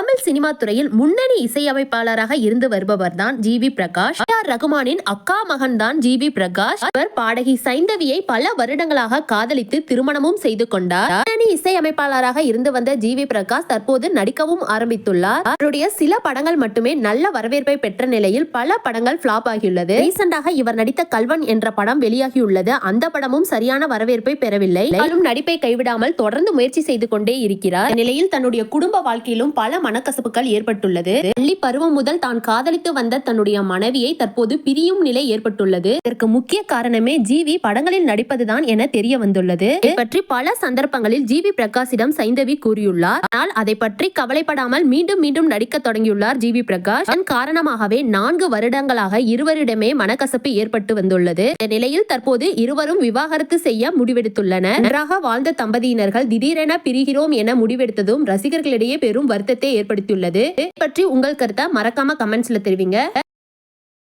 Tamil cinema துறையில் முன்னணி இசையமைப்பாளராக இருந்து வருபவர் தான் ஜி வி பிரகாஷ். ஆர் ரகுமானின் அக்கா மகன் தான் ஜி வி பிரகாஷ். அவர் பாடகி சைந்தவியை பல வருடங்களாக காதலித்து திருமணமும் செய்து கொண்டார். முன்னணி இசையமைப்பாளராக இருந்து வந்த ஜி வி பிரகாஷ் தற்போது நடிக்கவும் ஆரம்பித்துள்ளார். அவருடைய சில படங்கள் மட்டுமே நல்ல வரவேற்பை பெற்ற நிலையில் பல படங்கள் ஃபிளாப் ஆகியுள்ளது. ரீசெண்டாக இவர் நடித்த கல்வன் என்ற படம் வெளியாகியுள்ளது. அந்த படமும் சரியான வரவேற்பை பெறவில்லை. மேலும் நடிப்பை கைவிடாமல் தொடர்ந்து முயற்சி செய்து கொண்டே இருக்கிறார். நிலையில் தன்னுடைய குடும்ப வாழ்க்கையிலும் பல மனக்கசப்புகள் ஏற்பட்டுள்ளது. பள்ளி பருவம் முதல் தான் காதலித்து வந்த தன்னுடைய மனைவியை தற்போது பிரியும் நிலை ஏற்பட்டுள்ளது. இதற்கு முக்கிய காரணமே ஜிவி படங்களில் நடிப்பதுதான் என தெரிய வந்துள்ளது இதை பற்றி பல சந்தர்ப்பங்களில் ஜிவி பிரகாஷிடம் சைந்தவி கூறியுள்ளார். ஆனால் அதை பற்றி கவலைப்படாமல் மீண்டும் மீண்டும் நடிக்க தொடங்கியுள்ளார் ஜிவி பிரகாஷ். அதன் காரணமாகவே நான்கு வருடங்களாக இருவரிடமே மனக்கசப்பு ஏற்பட்டு வந்துள்ளது. இந்த நிலையில் தற்போது இருவரும் விவாகரத்து செய்ய முடிவெடுத்துள்ளனர். நன்றாக வாழ்ந்த தம்பதியினர்கள் திடீரென பிரிகிறோம் என முடிவெடுத்ததும் ரசிகர்களிடையே பெரும் வருத்தத்தை ஏற்படுத்தியுள்ளது. பற்றி உங்கள் கருத்தை மறக்காம கமெண்ட்ஸ்ல தெரிவிங்க.